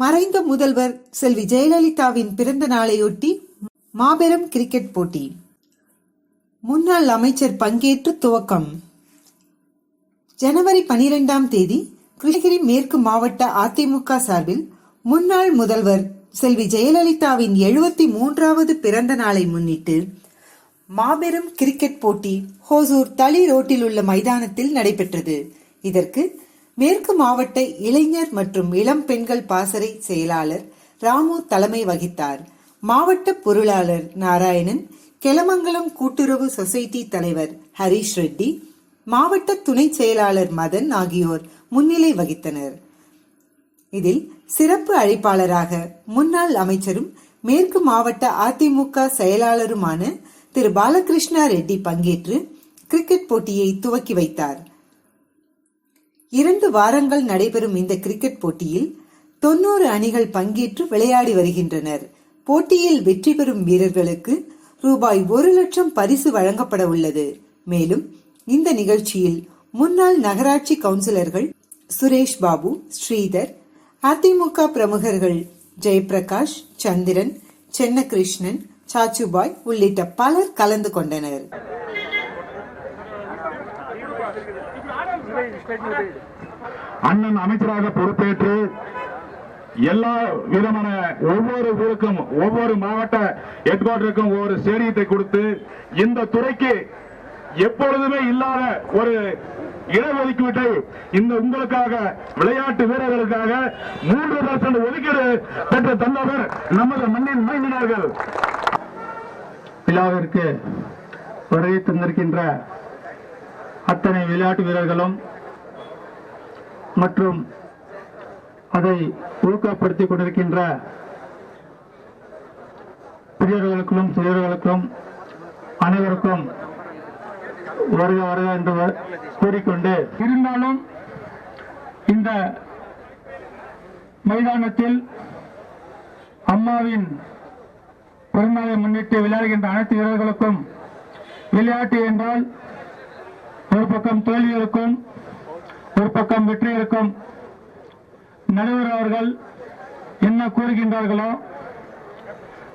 மறைந்த முதல்வர் செல்வி ஜெயலலிதாவின் பிறந்த நாளையொட்டி மாபெரும் கிரிக்கெட் போட்டி. முன்னாள் அமைச்சர் பங்கேற்று துவக்கம். ஜனவரி பனிரெண்டாம் தேதி கிருஷ்ணகிரி மேற்கு மாவட்ட அதிமுக சார்பில் முன்னாள் முதல்வர் செல்வி ஜெயலலிதாவின் எழுபத்தி மூன்றாவது பிறந்த நாளை முன்னிட்டு மாபெரும் கிரிக்கெட் போட்டி ஹோசூர் தளி ரோட்டில் உள்ள மைதானத்தில் நடைபெற்றது. இதற்கு மேற்கு மாவட்ட இளைஞர் மற்றும் இளம் பெண்கள் பாசறை செயலாளர் ராமு தலைமை வகித்தார். மாவட்ட பொருளாளர் நாராயணன் கெலமங்கலம் கூட்டுறவு சொசைட்டி தலைவர் ஹரிஷ் ரெட்டி மாவட்ட துணை செயலாளர் மதன் ஆகியோர் முன்னிலை வகித்தனர். இதில் சிறப்பு அழைப்பாளராக முன்னாள் அமைச்சரும் மேற்கு மாவட்ட அதிமுக செயலாளருமான திரு. பாலகிருஷ்ணா ரெட்டி பங்கேற்று கிரிக்கெட் போட்டியை துவக்கி வைத்தார். இரண்டு வாரங்கள் நடைபெறும் இந்த கிரிக்கெட் போட்டியில் தொன்னூறு அணிகள் பங்கேற்று விளையாடி வருகின்றனர். போட்டியில் வெற்றி பெறும் வீரர்களுக்கு ரூபாய் ஒரு லட்சம் பரிசு வழங்கப்பட உள்ளது. மேலும் இந்த நிகழ்ச்சியில் முன்னாள் நகராட்சி கவுன்சிலர்கள் சுரேஷ் பாபு ஸ்ரீதர் அதிமுக பிரமுகர்கள் ஜெயபிரகாஷ் சந்திரன் சென்னகிருஷ்ணன் சாச்சுபாய் உள்ளிட்ட பலர் கலந்து கொண்டனர். அண்ணன் அமைச்சராக பொறுப்பேற்று எல்லா விதமான ஒவ்வொரு ஊருக்கும் ஒவ்வொரு மாவட்ட ஹெட் குவார்டருக்கும் ஒவ்வொரு ஸ்டேடியத்தை கொடுத்து இந்த துறைக்கு எப்பொழுதுமே இல்லாத ஒரு இடஒதுக்கீட்டை இந்த உங்களுக்காக விளையாட்டு வீரர்களுக்காக மூன்று பர்சன்ட் ஒதுக்கீடு பெற்று தந்தவர் நமது மண்ணின் மைந்தர்கள் விழாவிற்கு வருகை தந்திருக்கின்ற அத்தனை விளையாட்டு வீரர்களும் மற்றும் அதை ஊக்கப்படுத்திக் கொண்டிருக்கின்ற பெரியவர்களுக்கும் சிறியவர்களுக்கும் அனைவருக்கும் வருக வருக என்று கூறிக்கொண்டு இருந்தாலும் இந்த மைதானத்தில் அம்மாவின் பிறந்தநாளை முன்னிட்டு விளையாடுகின்ற அனைத்து வீரர்களுக்கும் விளையாட்டு என்றால் ஒரு பக்கம் தோல்வி இருக்கும் ஒரு பக்கம் வெற்றி இருக்கும் நடுவர் அவர்கள் என்ன கூறுகின்றார்களோ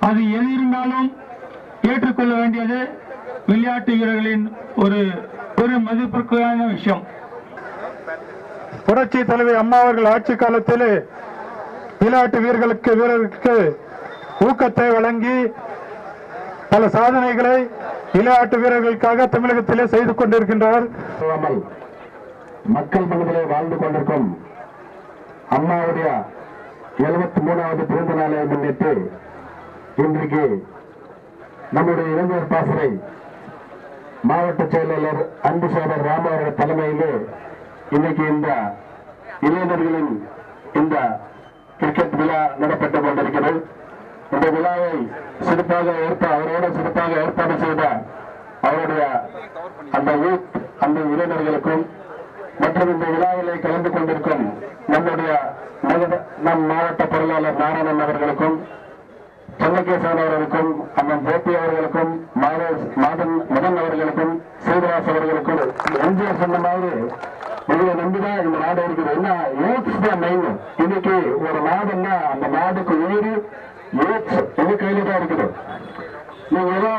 அது எது இருந்தாலும் ஏற்றுக்கொள்ள வேண்டியது விளையாட்டு வீரர்களின் ஒரு பெரும் மதிப்பிற்கான விஷயம். புரட்சி தலைவி அம்மா அவர்கள் ஆட்சி காலத்தில் விளையாட்டு வீரர்களுக்கு வீரர்களுக்கு ஊக்கத்தை வழங்கி பல சாதனைகளை விளையாட்டு வீரர்களுக்காக தமிழகத்திலே செய்து கொண்டிருக்கின்றார். மக்கள் மனதிலே வாழ்ந்து கொண்டிருக்கும் அம்மாவுடைய எழுபத்தி மூணாவது பிறந்த நாளை முன்னிட்டு இன்றைக்கு நம்முடைய இளைஞர் பாசறை மாவட்ட செயலாளர் அன்பு சோதர் ராம அவர்கள் தலைமையிலே இன்னைக்கு இந்த இளைஞர்களின் இந்த கிரிக்கெட் விழா நடப்பட்டு கொண்டிருக்கிறது. இந்த விழாவை சிறப்பாக ஏற்ப அவரோட சிறப்பாக ஏற்பாடு செய்த அவருடைய அந்த ஊத் அந்த இளைஞர்களுக்கும் மற்றும் இந்த விழாவிலே கலந்து கொண்டிருக்கும் நம்முடைய நம் மாவட்ட பொருளாளர் நாராயணன் அவர்களுக்கும் சென்னகேசவன் அவர்களுக்கும் அண்ணன் ஜேபி அவர்களுக்கும் மாதன் மதன் அவர்களுக்கும் சீனிவாஸ் அவர்களுக்கும் எம்ஜிஆர் சொன்ன மாதிரி இதை நம்பிதான் இந்த நாடு இருக்குது. என்ன? யூத்ஸ் தான் மெயின் இன்னைக்கு ஒரு நாடுன்னா அந்த நாடுக்கு உயிர் யூத்ஸ் இது கையில தான் இருக்குது. நீங்க ஏதோ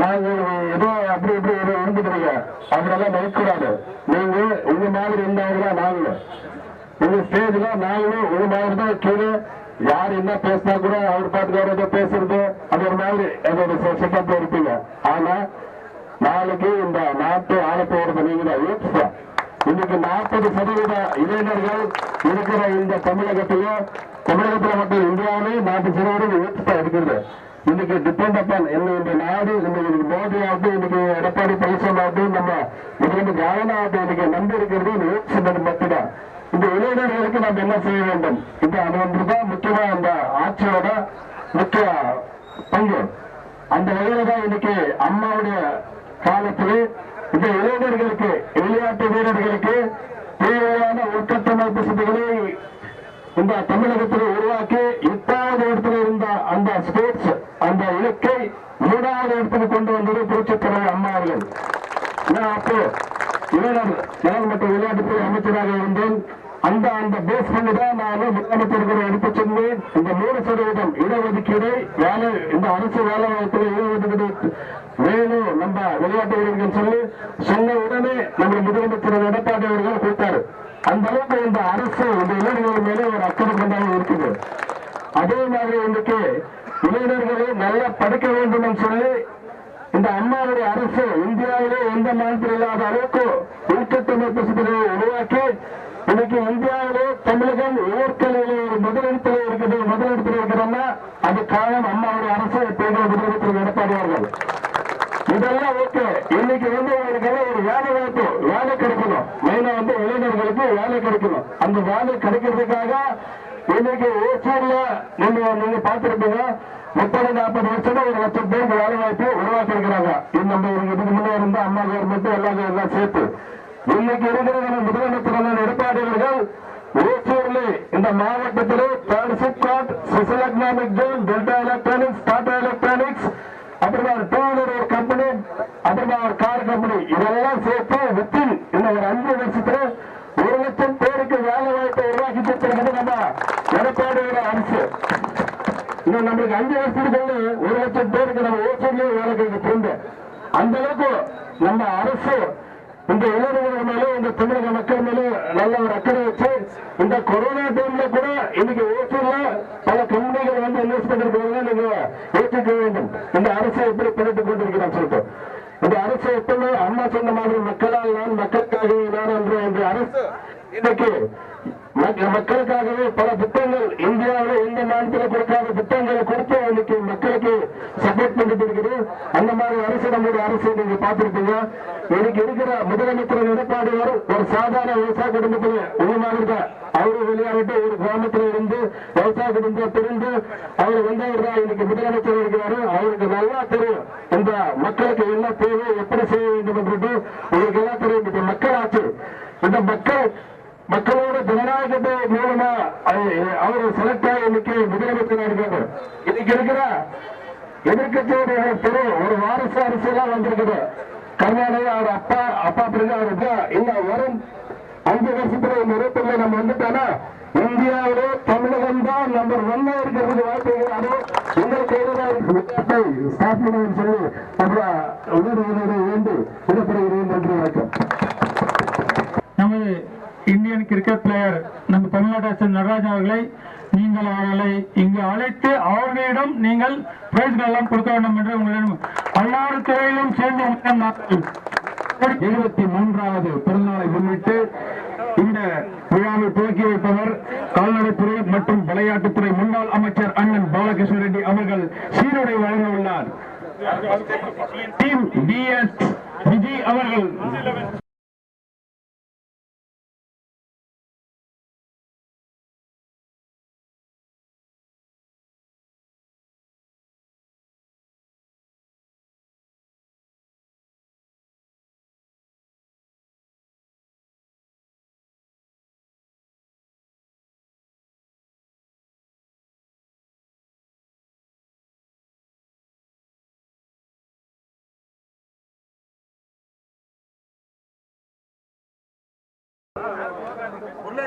நாங்கள் ஏதோ அப்படி இப்படி ஏதோ இருந்துக்கிறீங்க அப்படியெல்லாம் பயக்கூடாது நீங்க உங்க மாதிரி இருந்தாங்க நாங்களும் உங்க ஸ்டேஜ்ல நாங்களும் உங்க மாதிரி தான் கீழே யார் என்ன பேசினா கூட அவர் பாட்டுக்கு அவர் ஏதோ பேசுறது. அது ஒரு மாதிரி அதோட செட்டப்ல இருப்பீங்க. ஆனா நாளைக்கு இந்த நாட்டு ஆள போறது நீங்க தான். Youths தான். இன்னைக்கு நாற்பது சதவீத இளைஞர்கள் இருக்கிற இந்த தமிழகத்திலே தமிழகத்துல மட்டும் இந்தியாவிலே நாற்பது சதவீதம் youths தான் இருக்கிறது இன்னைக்கு டிபெண்ட் அப்பான் என்ன இந்த நாடு இன்னைக்கு மோடி ஆகட்டும் இன்னைக்கு எடப்பாடி பழனிசாமி ஆகட்டும் நம்ம இன்னைக்கு ஜாவனா ஆகட்டும் இன்னைக்கு நம்பி இருக்கிறது இந்த சிந்தனை மட்டும்தான். இந்த இளைஞர்களுக்கு நம்ம என்ன செய்ய வேண்டும்? இந்த அது ஒன்றுதான் முக்கியமா அந்த ஆட்சியோட முக்கிய பங்கு. அந்த வகையில தான் இன்னைக்கு அம்மாவுடைய காலத்தில் இந்த இளைஞர்களுக்கு விளையாட்டு வீரர்களுக்கு தேவையான உள்கட்டமைப்பு வசதிகளை இந்த தமிழகத்தில் உருவாக்கி எட்டாவது இடத்துல இருந்த அந்த ஸ்கூல் அந்த இலக்கை மூணாவது இடத்துக்கு கொண்டு வந்தது புரட்சித் தலைவர் அம்மா அவர்கள். நான் அப்போ இளைஞர் நலன் மற்றும் விளையாட்டுத்துறை அமைச்சராக இருந்தேன். அந்த அந்த பேஸ் பண்ணி தான் நான் முதலமைச்சர்களை எடுத்து சென்று இந்த மூணு சதவீதம் இடஒதுக்கீடு வேலை இந்த அரசு வேலை வாய்ப்பில் இடஒதுக்கீடு வேணும் நம்ம விளையாட்டு வீரர்கள் சொல்லி சொன்ன உடனே நம்ம முதலமைச்சர் எடப்பாடி அவர்கள் கொடுத்தாரு. அந்த அளவுக்கு இந்த அரசு இந்த இளைஞர்கள் மேலே ஒரு அக்கறை கொண்டாக இருக்குது அதே மாதிரி இன்னைக்கு இளைஞர்களை தடுக்க வேண்டும் என்று சொல்லி இந்த அம்மாவுடைய அரசு இந்தியாவிலே எந்த மாநிலத்தில் இல்லாத அளவுக்கு உள்கட்டமைப்பு வசதிகளை உருவாக்கி இன்னைக்கு இந்தியாவிலே தமிழகம் உயர்கல்வியிலே ஒரு முதலிடத்தில் இருக்குது. முதலிடத்தில் இருக்கிறோம்னா அது காரணம் அம்மாவுடைய அரசு தேர்தல் முதலிடத்தில் எடப்பாடி அவர்கள். இதெல்லாம் ஓகே. இன்னைக்கு வந்து உங்களுக்கு ஒரு வேலை வாய்ப்பு வேலை கிடைக்கணும். மெயினா வந்து இளைஞர்களுக்கு வேலை கிடைக்கணும். அந்த வேலை கிடைக்கிறதுக்காக இன்னைக்கு ஓசூர்ல நீங்க நீங்க பார்த்திருப்பீங்க. முப்பது நாற்பது வருஷமா ஒரு லட்சம் பேருக்கு வேலை வாய்ப்பு உருவாக்கி இருக்கிறாங்க இது நம்ம இதுக்கு முன்னே இருந்த அம்மா கவர்மெண்ட் எல்லாமே எல்லாம் சேர்த்து. இன்னைக்கு இருக்கிற நம்ம முதலமைச்சர் எடப்பாடி அவர்கள் ஓசூர்ல இந்த மாவட்டத்தில் SIPCOT special economic zone Delta Electronics Tata Electronics அப்புறமா டூ வீலர் ஒரு கம்பெனி அப்புறமா ஒரு கார் கம்பெனி இதெல்லாம் சேர்த்து வித்தின் இன்னும் ஒரு அஞ்சு வருஷத்துல ஒரு லட்சம் பேருக்கு வேலை வாய்ப்பை உருவாக்கி கொடுத்திருக்கிறது நம்ம எடப்பாடியோட அரசு. இன்னும் நம்மளுக்கு அஞ்சு வருஷத்துக்குள்ள ஒரு லட்சம் பேருக்கு நம்ம ஓசூர்லயே வேலை கிடைக்க திரும்ப அந்த அளவுக்கு நம்ம அரசு இந்த இளைஞர்கள் மேல இந்த தமிழக மக்கள் மேல நல்ல ஒரு அக்கறை வச்சு இந்த கொரோனா டைம்ல கூட இன்னைக்கு ஓசூர்ல பல கம்பெனிகள் வந்து இன்வெஸ்ட்மெண்ட் போக நீங்க யோசிக்க வேண்டும். இந்த அரசு எப்படி பண்ணிட்டு கொண்டிருக்கிறான் சொல்லிட்டு. இந்த அரசு எப்பவுமே அம்மா சொன்ன மாதிரி மக்களால் நான் மக்களுக்காக நான் என்று அரசு இன்னைக்கு மக்களுக்காகவே பல திட்டங்கள் இந்தியாவில் எந்த மாநிலத்தில் கொடுக்காத திட்டங்கள் கொடுத்து இன்னைக்கு மக்களுக்கு சப்போர்ட் பண்ணிட்டு இருக்குது. அந்த மாதிரி அரசு நம்முடைய அரசு நீங்க பார்த்திருப்பீங்க. இன்னைக்கு இருக்கிற முதலமைச்சர் எடப்பாடி ஒரு சாதாரண விவசாய குடும்பத்தில் உள்ள மாதிரி அவரு வெளியாகிட்டு ஒரு கிராமத்தில் இருந்து விவசாய குடும்பம் பிரிந்து அவர் வந்தவர் தான் இன்னைக்கு முதலமைச்சர் இருக்கிறாரு. அவருக்கு நல்லா தெரியும் இந்த மக்களுக்கு என்ன தேவை எப்படி செய்ய வேண்டும் என்று. உங்களுக்கு எல்லாம் தெரியும். இந்த மக்கள் ஆட்சி இந்த மக்கள் மக்களும் ஜனநாயகத்தை மூலமா அஹ், அவர் செலக்ட் ஆகி இன்னைக்கு முதலமைச்சர் இருக்காரு இன்னைக்கு இருக்கிற எதிர்கட்சியுடைய தெரியும் ஒரு வாரிசு அரசியலாம் வந்திருக்குது. கர்நாடகா அவர் அப்பா அப்பா பிறகு அவருக்கு இன்னும் வரும் அஞ்சு வருஷத்துல இந்த இருபத்தி நம்ம வந்துட்டோம்னா இந்தியாவிலே தமிழகம் தான் நம்பர் ஒன்னா இருக்கிறது வாய்ப்பு இருக்குது. அதுவும் உங்களுக்கு எதிராக ஸ்தாபனம் சொல்லி அப்புறம் உணர்வுகளோடு வேண்டி விடப்படுகிறது கிரிக்கெட் பிளேயர் நம்ம தமிழ்நாட்டை சேர்ந்த நடராஜன் அவர்களை நீங்கள் அவர்களை இங்கு அழைத்து அவர்களிடம் நீங்கள் பிரைஸ்கள் எல்லாம் கொடுக்க வேண்டும் என்று உங்களிடம் பல்வேறு துறையிலும் சேர்ந்து எழுபத்தி மூன்றாவது பிறந்தநாளை முன்னிட்டு இந்த விழாவை துவக்கி வைப்பவர் கால்நடைத்துறை மற்றும் விளையாட்டுத்துறை முன்னாள் அமைச்சர் அண்ணன் பாலகிருஷ்ண ரெட்டி அவர்கள் சீருடை வழங்க உள்ளார். Team DS 원래